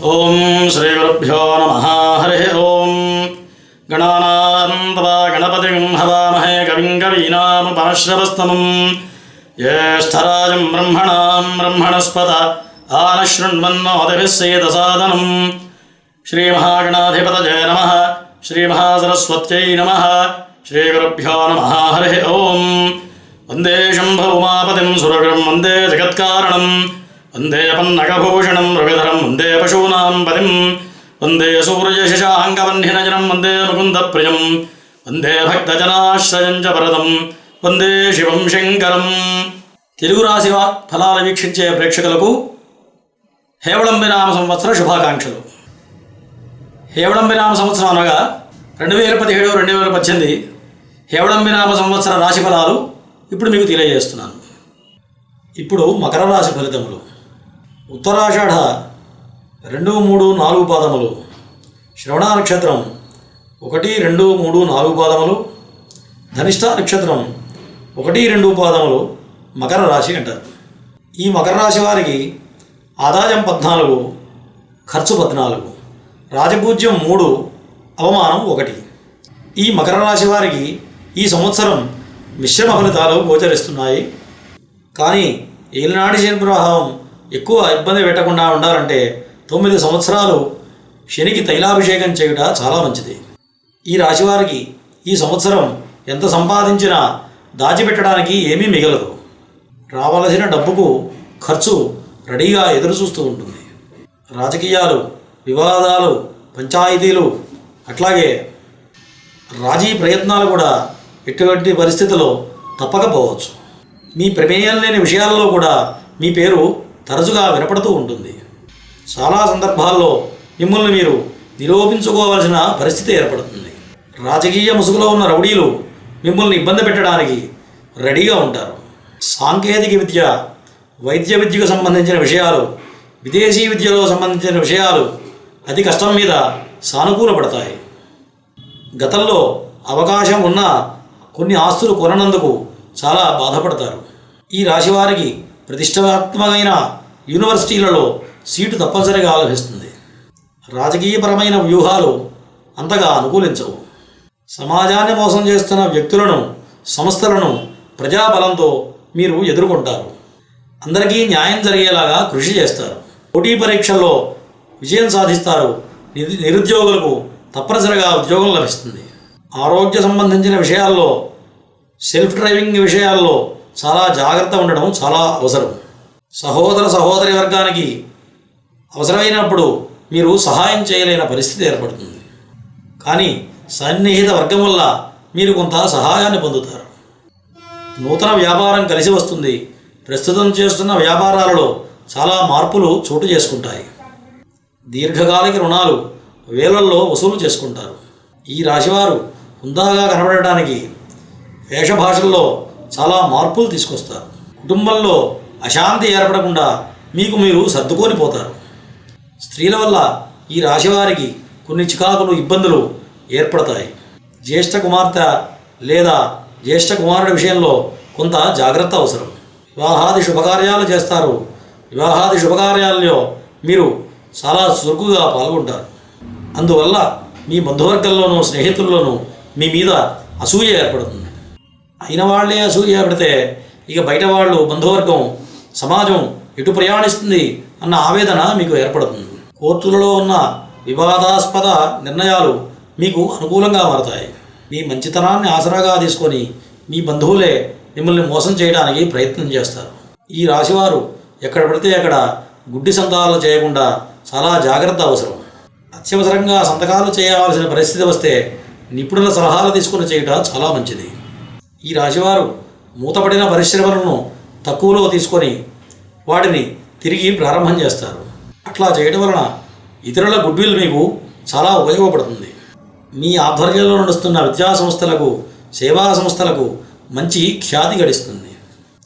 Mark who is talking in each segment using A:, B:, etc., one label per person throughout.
A: ஓம் ஸ்ரீ குருப்பியோ நம. ஹரே ஓம். கணானாந்தவா கணபதிம் ஹவாமஹே கவிம் கவீனாம் பரஸ்ரவஸ்தமம். ஜேஷ்டராஜம் பிரம்மணாம் பிரம்மணஸ்பத ஆனஸ்ருண்வன்னோதிபிசேதசாதனம் ஸ்ரீமஹாகணாதிபதஜே நம ஸ்ரீமஹாசரஸ்வத்யை நம ஸ்ரீகுருப்பியோ நம ஹரே ஓம் வந்தே சம்பவுமாபதிம் சுரகம் வந்தே ஜெகத்காரணம் వందే పన్నగభూషణం రవిధరం వందే పశూనాం పదిం వందే సూర్యశశాంగవన్నినజనం వందే ముకుందప్రియం వందే భక్తజనాశ్రయం చ వందే శివం శంకరం తెలుగు రాశి ఫలాలు వీక్షించే ప్రేక్షకులకు హేవళంబినామ సంవత్సర శుభాకాంక్షలు. హేవళంబినామ సంవత్సరం అనగా రెండు వేల పదిహేడు రెండు వేల పద్దెనిమిది హేవళంబినామ సంవత్సర రాశి ఫలాలు ఇప్పుడు మీకు తెలియజేస్తున్నాను. ఇప్పుడు మకర రాశి ఫలితములు. ఉత్తరాషాఢ రెండు మూడు నాలుగు పాదములు. శ్రవణ నక్షత్రం ఒకటి రెండు మూడు నాలుగు పాదములు. ధనిష్ట నక్షత్రం ఒకటి రెండు పాదములు. మకర రాశి అంటారు. ఈ మకర రాశి వారికి ఆదాయం పద్నాలుగు ఖర్చు పద్నాలుగు రాజపూజ్యం మూడు అవమానం ఒకటి. ఈ మకర రాశి వారికి ఈ సంవత్సరం మిశ్రమ ఫలితాలు గోచరిస్తున్నాయి. కానీ ఏలినాటి శని ప్రభావం ఎక్కువ ఇబ్బంది పెట్టకుండా ఉండాలంటే తొమ్మిది సంవత్సరాలు శనికి తైలాభిషేకం చేయుట చాలా మంచిది. ఈ రాశివారికి ఈ సంవత్సరం ఎంత సంపాదించినా దాచిపెట్టడానికి ఏమీ మిగలదు. రావలసిన డబ్బుకు ఖర్చు రెడీగా ఎదురుచూస్తూ ఉంటుంది. రాజకీయాలు వివాదాలు పంచాయతీలు అట్లాగే రాజీ ప్రయత్నాలు కూడా ఎటువంటి పరిస్థితిలో తప్పకపోవచ్చు. మీ ప్రమేయం లేని విషయాలలో కూడా మీ పేరు తరచుగా వినపడుతూ ఉంటుంది. చాలా సందర్భాల్లో మిమ్మల్ని మీరు నిరూపించుకోవాల్సిన పరిస్థితి ఏర్పడుతుంది. రాజకీయ ముసుగులో ఉన్న రౌడీలు మిమ్మల్ని ఇబ్బంది పెట్టడానికి రెడీగా ఉంటారు. సాంకేతిక విద్య వైద్య విద్యకు సంబంధించిన విషయాలు విదేశీ విద్యలో సంబంధించిన విషయాలు అతి కష్టం మీద సానుకూలపడతాయి. గతంలో అవకాశం ఉన్న కొన్ని ఆస్తులు కొననందుకు చాలా బాధపడతారు. ఈ రాశివారికి ప్రతిష్టాత్మకమైన యూనివర్సిటీలలో సీటు తప్పనిసరిగా లభిస్తుంది. రాజకీయపరమైన వ్యూహాలు అంతగా అనుకూలించవు. సమాజాన్ని మోసం చేస్తున్న వ్యక్తులను సంస్థలను ప్రజాబలంతో మీరు ఎదుర్కొంటారు. అందరికీ న్యాయం జరిగేలాగా కృషి చేస్తారు. పోటీ పరీక్షల్లో విజయం సాధిస్తారు. నిరుద్యోగులకు తప్పనిసరిగా ఉద్యోగం లభిస్తుంది. ఆరోగ్య సంబంధించిన విషయాల్లో సెల్ఫ్ డ్రైవింగ్ విషయాల్లో చాలా జాగ్రత్త ఉండడం చాలా అవసరం. సహోదర సహోదరి వర్గానికి అవసరమైనప్పుడు మీరు సహాయం చేయలేని పరిస్థితి ఏర్పడుతుంది. కానీ సన్నిహిత వర్గం వల్ల మీరు కొంత సహాయాన్ని పొందుతారు. నూతన వ్యాపారం కలిసి వస్తుంది. ప్రస్తుతం చేస్తున్న వ్యాపారాలలో చాలా మార్పులు చోటు చేసుకుంటాయి. దీర్ఘకాలిక రుణాలు వేలల్లో వసూలు చేసుకుంటారు. ఈ రాశివారు హుందాగా కనబడటానికి వేషభాషల్లో చాలా మార్పులు తీసుకొస్తారు. కుటుంబంలో అశాంతి ఏర్పడకుండా మీకు మీరు సర్దుకొని పోతారు. స్త్రీల వల్ల ఈ రాశివారికి కొన్ని చికాకులు ఇబ్బందులు ఏర్పడతాయి. జ్యేష్ఠ కుమార్తె లేదా జ్యేష్ఠ కుమారుడి విషయంలో కొంత జాగ్రత్త అవసరం. వివాహాది శుభకార్యాలు చేస్తారు. వివాహాది శుభకార్యాల్లో మీరు చాలా చురుకుగా పాల్గొంటారు. అందువల్ల మీ బంధువర్గంలోనూ స్నేహితుల్లోనూ మీ మీద అసూయ ఏర్పడుతుంది. అయిన వాళ్ళే అసూయ పెడితే ఇక బయట వాళ్ళు బంధువర్గం సమాజం ఎటు ప్రయాణిస్తుంది అన్న ఆవేదన మీకు ఏర్పడుతుంది. కోర్టులలో ఉన్న వివాదాస్పద నిర్ణయాలు మీకు అనుకూలంగా మారతాయి. మీ మంచితనాన్ని ఆసరాగా తీసుకొని మీ బంధువులే మిమ్మల్ని మోసం చేయడానికి ప్రయత్నం చేస్తారు. ఈ రాశివారు ఎక్కడ పడితే అక్కడ గుడ్డి సంతకాలు చేయకుండా చాలా జాగ్రత్త అవసరం. అత్యవసరంగా సంతకాలు చేయవలసిన పరిస్థితి వస్తే నిపుణుల సలహాలు తీసుకుని చేయటం చాలా మంచిది. ఈ రాశివారు మూతపడిన పరిశ్రమలను తక్కువలో తీసుకొని వాటిని తిరిగి ప్రారంభం చేస్తారు. అట్లా చేయడం వలన ఇతరుల గుడ్విల్ మీకు చాలా ఉపయోగపడుతుంది. మీ ఆధ్వర్యంలో నడుస్తున్న విద్యా సంస్థలకు సేవా సంస్థలకు మంచి ఖ్యాతి గడిస్తుంది.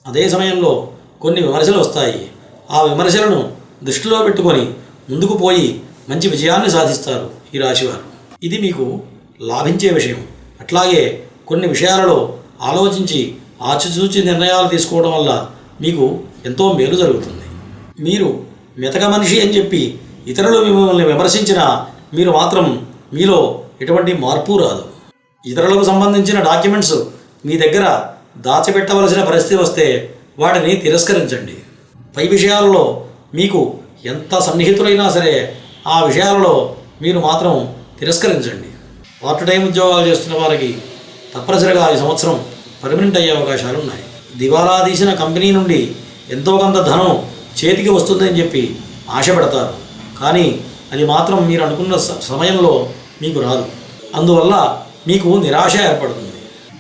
A: అదే సమయంలో కొన్ని విమర్శలు వస్తాయి. ఆ విమర్శలను దృష్టిలో పెట్టుకొని ముందుకు పోయి మంచి విజయాన్ని సాధిస్తారు ఈ రాశివారు. ఇది మీకు లాభించే విషయం. అట్లాగే కొన్ని విషయాలలో ఆలోచించి ఆచిచూచి నిర్ణయాలు తీసుకోవడం వల్ల మీకు ఎంతో మేలు జరుగుతుంది. మీరు మెతక మనిషి అని చెప్పి ఇతరులు మిమ్మల్ని విమర్శించినా మీరు మాత్రం మీలో ఎటువంటి మార్పు రాదు. ఇతరులకు సంబంధించిన డాక్యుమెంట్స్ మీ దగ్గర దాచిపెట్టవలసిన పరిస్థితి వస్తే వాటిని తిరస్కరించండి. పై విషయాలలో మీకు ఎంత సన్నిహితులైనా సరే ఆ విషయాలలో మీరు మాత్రం తిరస్కరించండి. పార్ట్ టైం ఉద్యోగాలు చేస్తున్న వారికి తప్పనిసరిగా ఈ సంవత్సరం పర్మనెంట్ అయ్యే అవకాశాలు ఉన్నాయి. దివాలా తీసిన కంపెనీ నుండి ఎంతో కొంత ధనం చేతికి వస్తుందని చెప్పి ఆశపడతారు. కానీ అది మాత్రం మీరు అనుకున్న సమయంలో మీకు రాదు. అందువల్ల మీకు నిరాశ ఏర్పడుతుంది.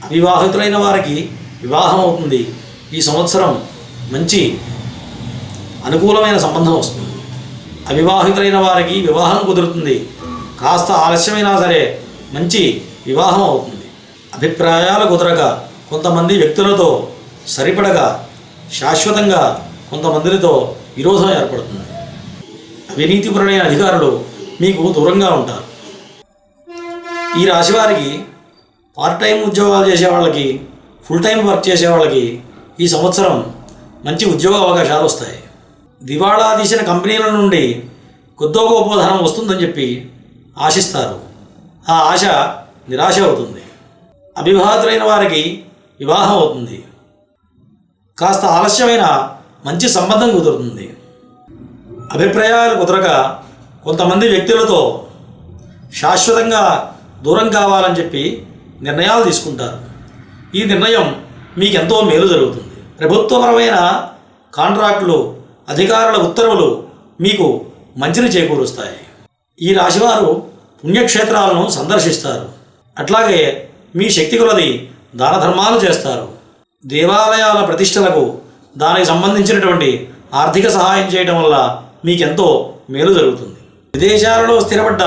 A: అవివాహితులైన వారికి వివాహం అవుతుంది. ఈ సంవత్సరం మంచి అనుకూలమైన సంబంధం వస్తుంది. అవివాహితులైన వారికి వివాహం కుదురుతుంది. కాస్త ఆలస్యమైనా సరే మంచి వివాహం అవుతుంది. అభిప్రాయాలు కుదరక కొంతమంది వ్యక్తులతో సరిపడగా శాశ్వతంగా కొంతమందితో విరోధం ఏర్పడుతుంది. అవినీతిపరులైన అధికారులు మీకు దూరంగా ఉంటారు. ఈ రాశివారికి పార్ట్ టైం ఉద్యోగాలు చేసే వాళ్ళకి ఫుల్ టైం వర్క్ చేసే వాళ్ళకి ఈ సంవత్సరం మంచి ఉద్యోగ అవకాశాలు వస్తాయి. దివాళా తీసిన కంపెనీల నుండి కొద్దో గొప్ప ధనం వస్తుందని చెప్పి ఆశిస్తారు. ఆ ఆశ నిరాశ అవుతుంది. అవివాహితులైన వారికి వివాహం అవుతుంది. కాస్త ఆలస్యమైన మంచి సంబంధం కుదురుతుంది. అభిప్రాయాలు కుదరక కొంతమంది వ్యక్తులతో శాశ్వతంగా దూరం కావాలని చెప్పి నిర్ణయాలు తీసుకుంటారు. ఈ నిర్ణయం మీకు ఎంతో మేలు జరుగుతుంది. ప్రభుత్వపరమైన కాంట్రాక్టులు అధికారుల ఉత్తర్వులు మీకు మంచిని చేకూరుస్తాయి. ఈ రాశివారు పుణ్యక్షేత్రాలను సందర్శిస్తారు. అట్లాగే మీ శక్తి కొలది దాన ధర్మాలు చేస్తారు. దేవాలయాల ప్రతిష్టలకు దానికి సంబంధించినటువంటి ఆర్థిక సహాయం చేయడం వల్ల మీకెంతో మేలు జరుగుతుంది. విదేశాలలో స్థిరపడ్డ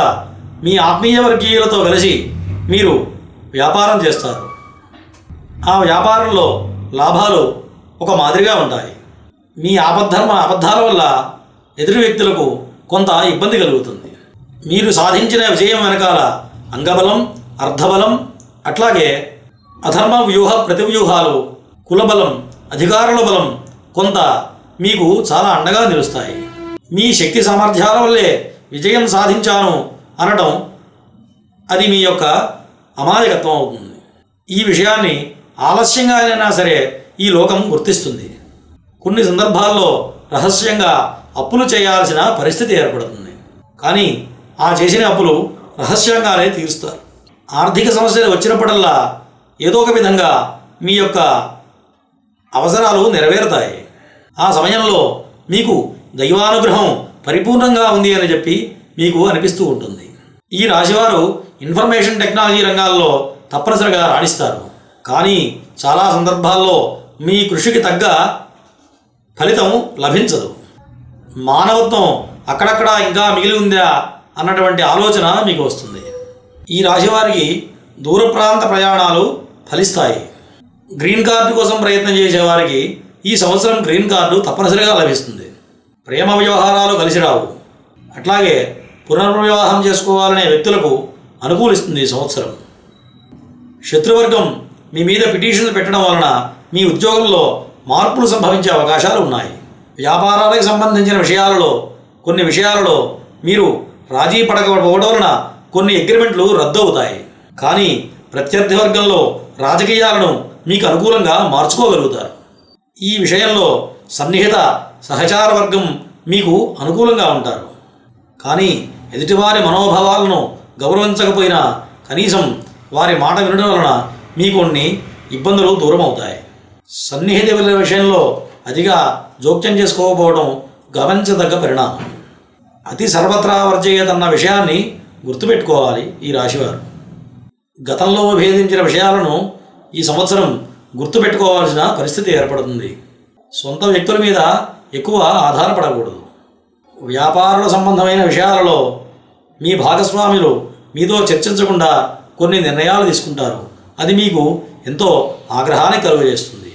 A: మీ ఆత్మీయ వర్గీయులతో కలిసి మీరు వ్యాపారం చేస్తారు. ఆ వ్యాపారంలో లాభాలు ఒక మాదిరిగా ఉంటాయి. మీ ఆపద్ధర్మ అబద్ధాల వల్ల ఎదురు వ్యక్తులకు కొంత ఇబ్బంది కలుగుతుంది. మీరు సాధించిన విజయం వెనకాల అంగబలం అర్ధబలం అట్లాగే అధర్మ వ్యూహ ప్రతివ్యూహాలు కులబలం అధికారుల బలం కొంత మీకు చాలా అండగా నిలుస్తాయి. మీ శక్తి సామర్థ్యాల వల్లే విజయం సాధించాను అనడం అది మీ యొక్క అమాయకత్వం అవుతుంది. ఈ విషయాన్ని ఆలస్యంగా అయినా సరే ఈ లోకం గుర్తిస్తుంది. కొన్ని సందర్భాల్లో రహస్యంగా అప్పులు చేయాల్సిన పరిస్థితి ఏర్పడుతుంది. కానీ ఆ చేసిన అప్పులు రహస్యంగానే తీరుస్తారు. ఆర్థిక సమస్యలు వచ్చినప్పుడల్లా ఏదో ఒక విధంగా మీ యొక్క అవసరాలు నెరవేరుతాయి. ఆ సమయంలో మీకు దైవానుగ్రహం పరిపూర్ణంగా ఉంది అని చెప్పి మీకు అనిపిస్తూ ఉంటుంది. ఈ రాశివారు ఇన్ఫర్మేషన్ టెక్నాలజీ రంగాల్లో తప్పనిసరిగా రాణిస్తారు. కానీ చాలా సందర్భాల్లో మీ కృషికి తగ్గ ఫలితం లభించదు. మానవత్వం అక్కడక్కడ ఇంకా మిగిలి ఉందా అన్నటువంటి ఆలోచన మీకు వస్తుంది. ఈ రాశివారికి దూర ప్రాంత ప్రయాణాలు ఫలిస్తాయి. గ్రీన్ కార్డు కోసం ప్రయత్నం చేసేవారికి ఈ సంవత్సరం గ్రీన్ కార్డు తప్పనిసరిగా లభిస్తుంది. ప్రేమ వ్యవహారాలు కలిసి రావు. అట్లాగే పునర్వివాహం చేసుకోవాలనే వ్యక్తులకు అనుకూలిస్తుంది ఈ సంవత్సరం. శత్రువర్గం మీ మీద పిటిషన్లు పెట్టడం వలన మీ ఉద్యోగంలో మార్పులు సంభవించే అవకాశాలు ఉన్నాయి. వ్యాపారాలకు సంబంధించిన విషయాలలో కొన్ని విషయాలలో మీరు రాజీ పడకపోవడం వలన కొన్ని అగ్రిమెంట్లు రద్దు అవుతాయి కానీ ప్రత్యర్థి వర్గంలో రాజకీయాలను మీకు అనుకూలంగా మార్చుకోగలుగుతారు. ఈ విషయంలో సన్నిహిత సహచార వర్గం మీకు అనుకూలంగా ఉంటారు. కానీ ఎదుటివారి మనోభావాలను గౌరవించకపోయినా కనీసం వారి మాట వినడం వలన మీ కొన్ని ఇబ్బందులు దూరం అవుతాయి సన్నిహిత విలువ విషయంలో అతిగా జోక్యం చేసుకోకపోవడం గమనించదగ్గ పరిణామం. అతి సర్వత్రా వర్జయ్యదన్న విషయాన్ని గుర్తుపెట్టుకోవాలి ఈ రాశివారు. గతంలో భేదించిన విషయాలను ఈ సంవత్సరం గుర్తుపెట్టుకోవాల్సిన పరిస్థితి ఏర్పడుతుంది. సొంత వ్యక్తుల మీద ఎక్కువ ఆధారపడకూడదు. వ్యాపారుల సంబంధమైన విషయాలలో మీ భాగస్వాములు మీతో చర్చించకుండా కొన్ని నిర్ణయాలు తీసుకుంటారు. అది మీకు ఎంతో ఆగ్రహాన్ని కలుగజేస్తుంది.